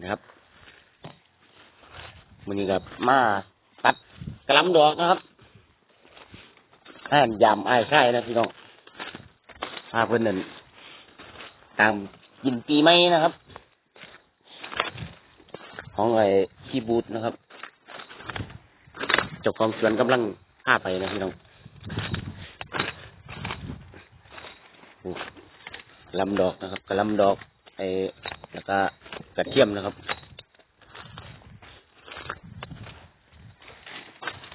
นะครับมันนี้กับมาตัดกระลำดอกนะครับให้ยำไอ้ไข่นะพี่น้องพาเพื่อนนั่นตามกินปีไม่นะครับ ของไอ้คีบูดนะครับจ้าของสวนกำลังพาไปนะพี่น้องลำดอกนะครับกระลำดอกไอ้แล้วก็ กระเทียมนะครับ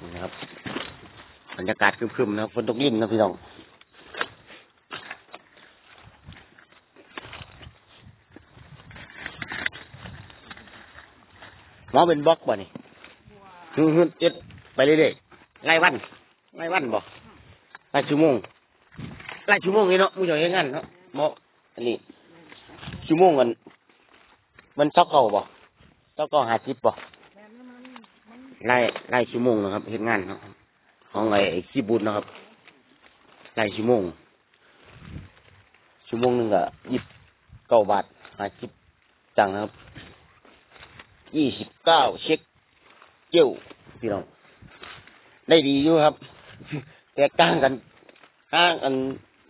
นี่นะครับบรรยากาศครึมๆนะครับฝนตกลิ่นนะพี่น้องหมอเป็นบล็อกบ่นี่ฮึ่มๆเจ็ดไปเรื่อยๆไล่วันไล่วันบ่ไล่ชั่วโมงไล่ชั่วโมงนี่เนาะมึงจะเห็นงั้นเนาะหมออันนี้ชั่วโมงมัน มันเช้าเก่าบ่เช้าเก่าหาสิบบ่ไล่ไล่ชั่วโมงนะครับเฮ็ดงานนะของไอ้ไอ้ขี้บุญนะครับไล่ชั่วโมงชั่วโมงหนึ่งก็ยิบเก้าบาทหาสิบจังนะครับยี่สิบเก้าเช็คเจ้าพี่น้องได้ดีอยู่ครับ แต่ก้างกันก้างกัน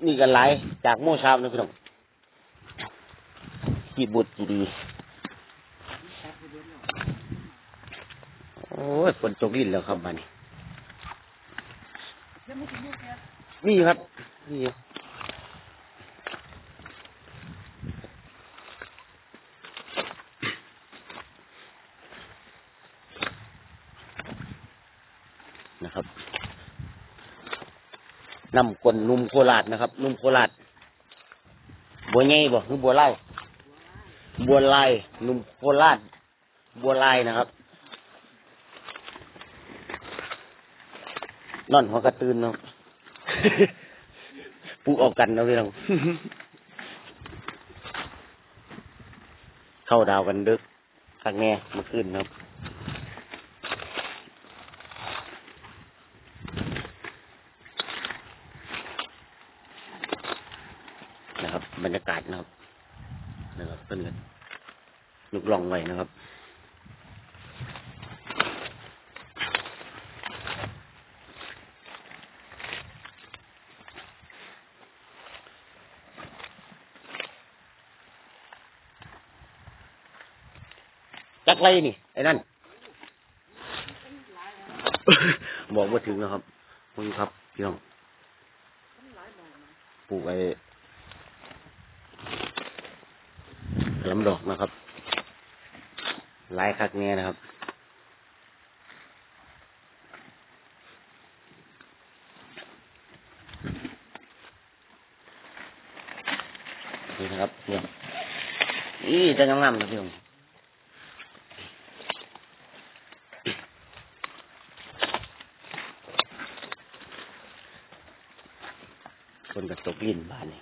นี่กันหลายจากโม่เช้านะพี่น้องกีบุตรดี โอ้ยฝนตกลิ้นแล้วครับบ้านนี้นี่ครับ นี่นะครับนำกลนุ่มโคราชนะครับ นุ่มโคราชบัวใหญ่บ่คือบัวไล่บัวลายนุ่มโคราชบัวลายนะครับ นอนหัวกระตือนเนาะปูออกกันเนาะพี่น้องเข้าดาวกันดึกข้างแน่เมื่อคืนนะครับนะครับ บรรยากาศนะครับนะครับเพื่อนกันลุกลองไว้นะครับ จั กไรนี่ ไอ้นั่น บอกว่าถึงนะครับคุณครับพี่น้องปลูกไอ้ลำดอกนะครับลายคักแน่นะครับนี่นะครับเนี่ยนี่จะงามๆนะพี่ผมคนกระตกลิ้ นบ้านนี่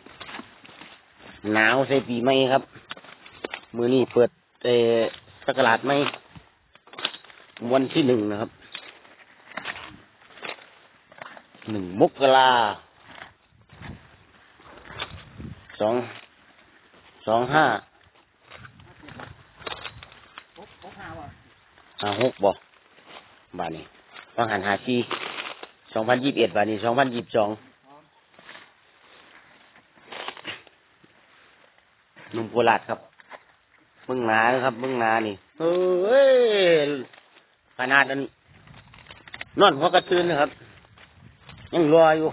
หนาวใส่ปีใหม่ครับ มือนี้เปิดเอสกราดไม่วันที่หนึ่งนะครับหนึ่งมกราสองสองห้าห้าหกบ่บาทนี้ต้องหันหาซีสองพันยี่สิบเอ็ดบาทนี้สองพันยี่สิบสอง นุ่มโคราชครับเบื้องหนาครับเบื้องหนานี่เฮ้ยขนาดนั้นนอนหัวกระตือนนะครับ ยังรออยู่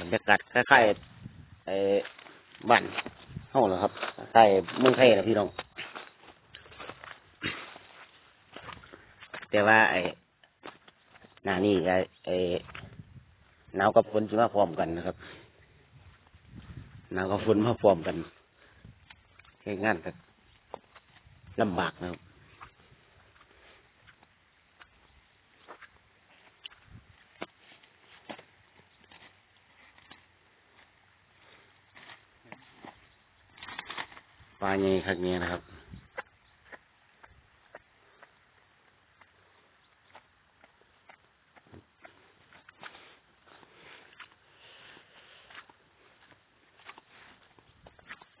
บรรยากาศคล้ายๆไอ้บ้าน เอาเหรอครับคล้ายๆเมืองไทยนะพี่น้อง แต่ว่า ไอ้หน้านี่ไอ้ไอ้หนาวกับฝนจะมาพร้อมกันนะครับหนาวกับฝนมาพร้อมกันแค่งานกันลำบากนะครับ ปลาใหญ่รั้งนี้นะครับ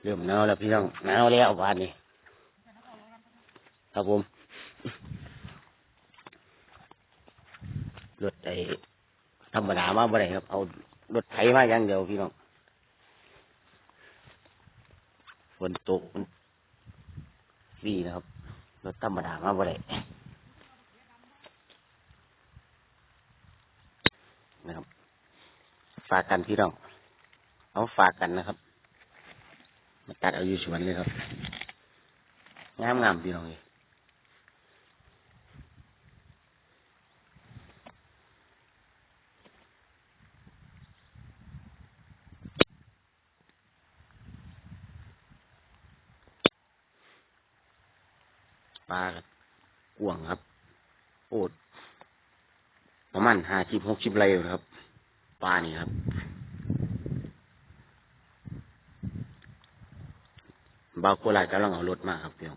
เริ่มหนาวแล้วพี่น้องหนาวแล้ววันนี้ครับผมรถไอ้ธรรมดามาบ่ได้ครับ เอารถไถมาอย่างเดียวพี่น้อง ฝนตกมันฟรีนะครับรถธรรมดามาบ่ได้นะครับ ฝากกันพี่น้อง เอาฝากกันนะครับ มาตัดเอาอยู่สวนเลยครับ งามงามๆพี่น้องเลย ปลากกวางครับโอดประมาณห้าสิบหกสิบไรอยู่ครับ ปลานี่ครับ บาวโคลายกำลังเอารถมาครับเพียง